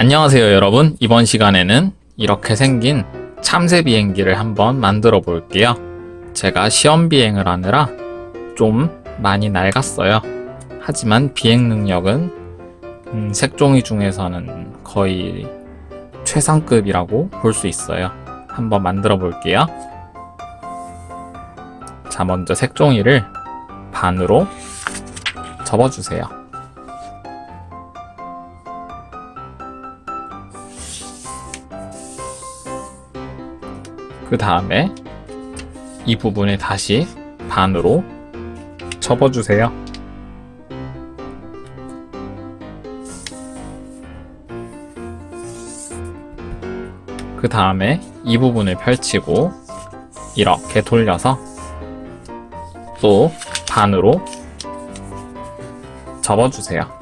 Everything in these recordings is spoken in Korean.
안녕하세요 여러분. 이번 시간에는 이렇게 생긴 참새 비행기를 한번 만들어 볼게요. 제가 시험 비행을 하느라 좀 많이 낡았어요. 하지만 비행 능력은 음, 색종이 중에서는 거의 최상급이라고 볼 수 있어요. 한번 만들어 볼게요. 자 먼저 색종이를 반으로 접어주세요 그 다음에 이 부분을 다시 반으로 접어주세요. 그 다음에 이 부분을 펼치고 이렇게 돌려서 또 반으로 접어주세요.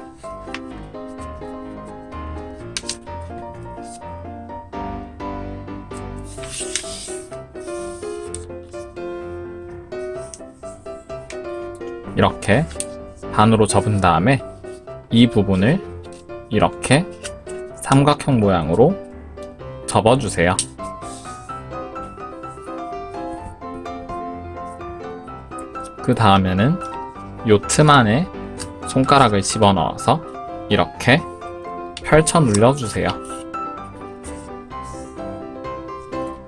이렇게 반으로 접은 다음에 이 부분을 이렇게 삼각형 모양으로 접어주세요. 그 다음에는 요틈 안에 손가락을 집어넣어서 이렇게 펼쳐 눌러주세요.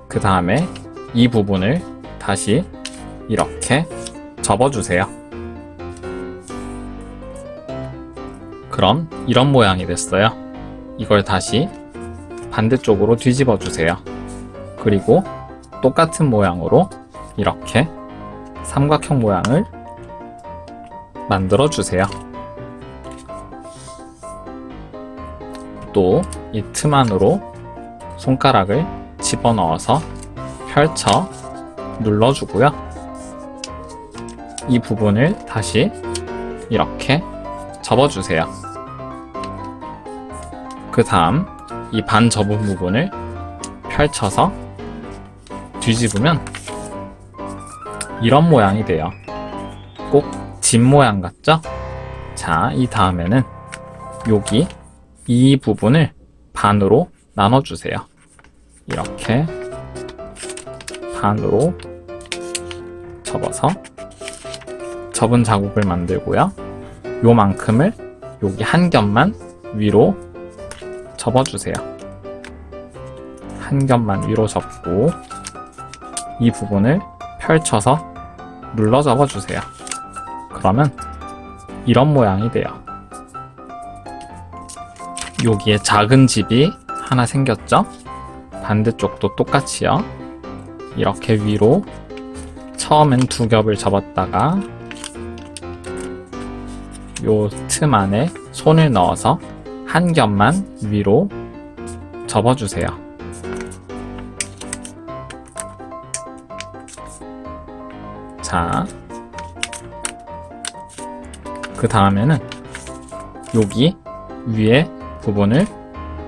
그 다음에 이 부분을 다시 이렇게 접어주세요. 그럼 이런 모양이 됐어요. 이걸 다시 반대쪽으로 뒤집어 주세요. 그리고 똑같은 모양으로 이렇게 삼각형 모양을 만들어 주세요. 또 이 틈 안으로 손가락을 집어넣어서 펼쳐 눌러주고요. 이 부분을 다시 이렇게 접어주세요. 그 다음 이 반 접은 부분을 펼쳐서 뒤집으면 이런 모양이 돼요. 꼭 집 모양 같죠? 자, 이 다음에는 여기 이 부분을 반으로 나눠주세요. 이렇게 반으로 접어서 접은 자국을 만들고요. 요만큼을 여기 한 겹만 위로 접어주세요. 한 겹만 위로 접고 이 부분을 펼쳐서 눌러 접어주세요. 그러면 이런 모양이 돼요. 여기에 작은 집이 하나 생겼죠? 반대쪽도 똑같이요. 이렇게 위로 처음엔 두 겹을 접었다가 요 틈 안에 손을 넣어서 한 겹만 위로 접어주세요. 자, 그 다음에는 여기 위에 부분을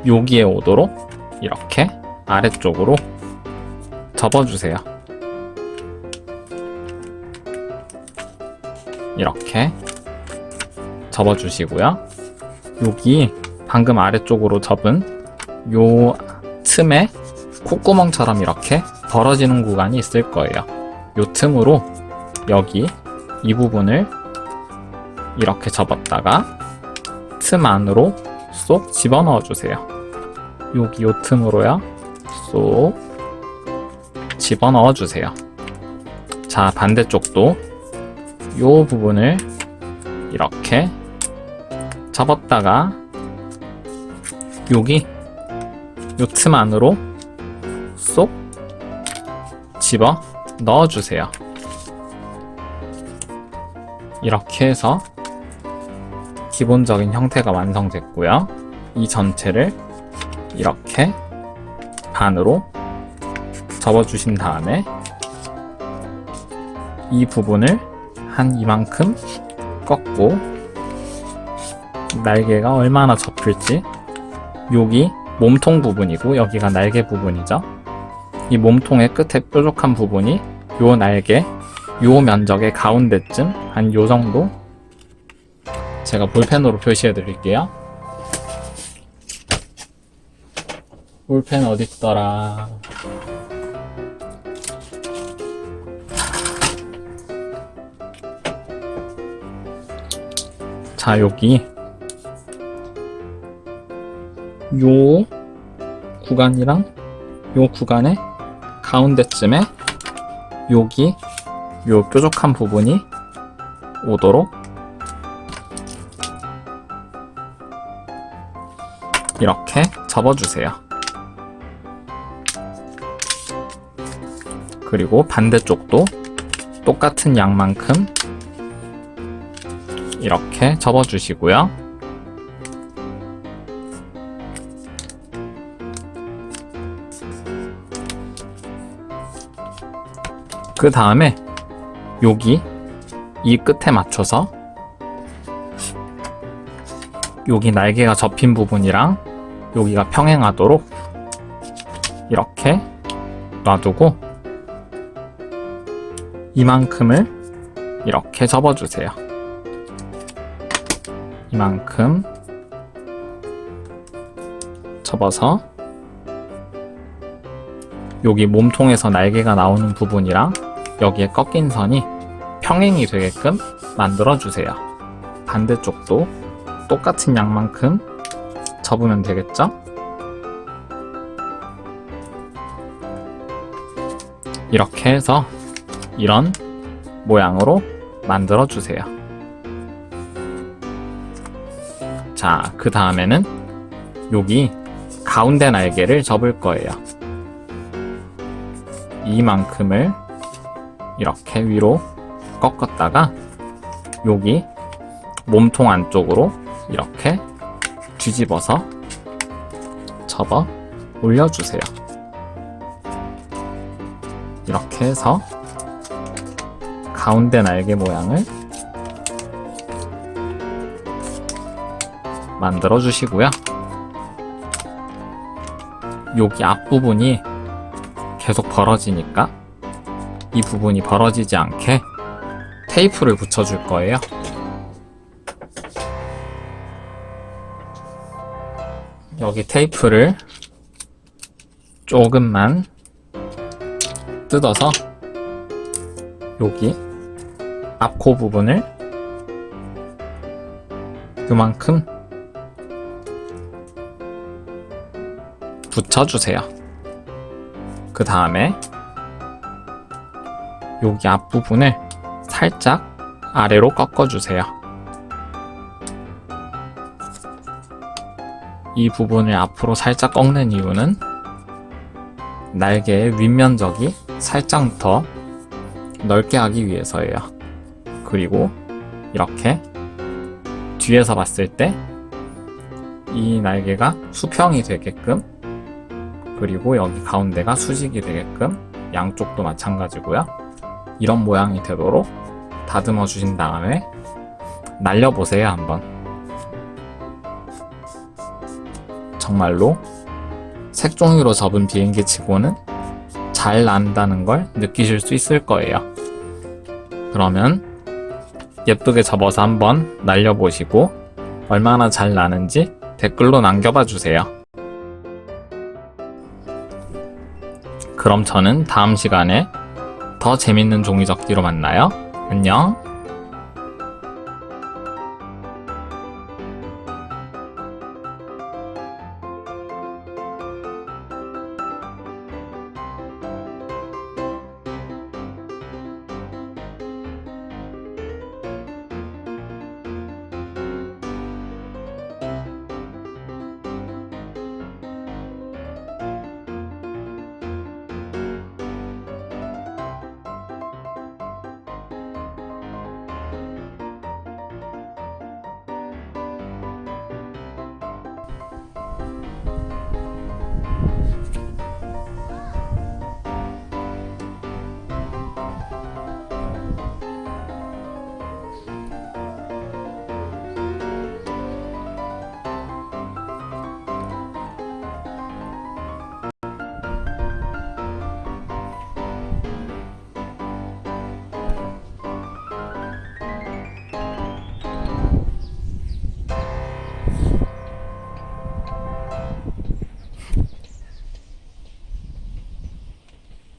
여기에 오도록 이렇게 아래쪽으로 접어주세요. 이렇게 접어주시고요. 여기 방금 아래쪽으로 접은 요 틈에 콧구멍처럼 이렇게 벌어지는 구간이 있을 거예요. 요 틈으로 여기 이 부분을 이렇게 접었다가 틈 안으로 쏙 집어넣어 주세요. 여기 요 틈으로요. 쏙 집어넣어 주세요. 자, 반대쪽도 요 부분을 이렇게 접었다가 여기 요 틈 안으로 쏙 집어 넣어주세요. 이렇게 해서 기본적인 형태가 완성됐고요. 이 전체를 이렇게 반으로 접어주신 다음에 이 부분을 한 이만큼 꺾고 날개가 얼마나 접힐지 여기 몸통 부분이고 여기가 날개 부분이죠. 이 몸통의 끝에 뾰족한 부분이 요 날개 요 면적의 가운데쯤 한 요 정도 제가 볼펜으로 표시해 드릴게요. 볼펜 어딨더라. 자, 여기 요 구간이랑 요 구간의 가운데쯤에 여기 요 뾰족한 부분이 오도록 이렇게 접어주세요. 그리고 반대쪽도 똑같은 양만큼 이렇게 접어주시고요. 그 다음에 여기 이 끝에 맞춰서 여기 날개가 접힌 부분이랑 여기가 평행하도록 이렇게 놔두고 이만큼을 이렇게 접어주세요. 이만큼 접어서 여기 몸통에서 날개가 나오는 부분이랑 여기에 꺾인 선이 평행이 되게끔 만들어 주세요. 반대쪽도 똑같은 양만큼 접으면 되겠죠? 이렇게 해서 이런 모양으로 만들어 주세요. 자, 그 다음에는 여기 가운데 날개를 접을 거예요. 이만큼을 이렇게 위로 꺾었다가 여기 몸통 안쪽으로 이렇게 뒤집어서 접어 올려주세요. 이렇게 해서 가운데 날개 모양을 만들어 주시고요. 여기 앞부분이 계속 벌어지니까 이 부분이 벌어지지 않게 테이프를 붙여줄 거예요. 여기 테이프를 조금만 뜯어서 여기 앞코 부분을 그만큼 붙여주세요. 그 다음에 여기 앞부분을 살짝 아래로 꺾어주세요. 이 부분을 앞으로 살짝 꺾는 이유는 날개의 윗면적이 살짝 더 넓게 하기 위해서예요. 그리고 이렇게 뒤에서 봤을 때 이 날개가 수평이 되게끔 그리고 여기 가운데가 수직이 되게끔 양쪽도 마찬가지고요. 이런 모양이 되도록 다듬어 주신 다음에 날려보세요 한번. 정말로 색종이로 접은 비행기 치고는 잘 난다는 걸 느끼실 수 있을 거예요. 그러면 예쁘게 접어서 한번 날려보시고 얼마나 잘 나는지 댓글로 남겨봐 주세요. 그럼 저는 다음 시간에 더 재밌는 종이접기로 만나요. 안녕.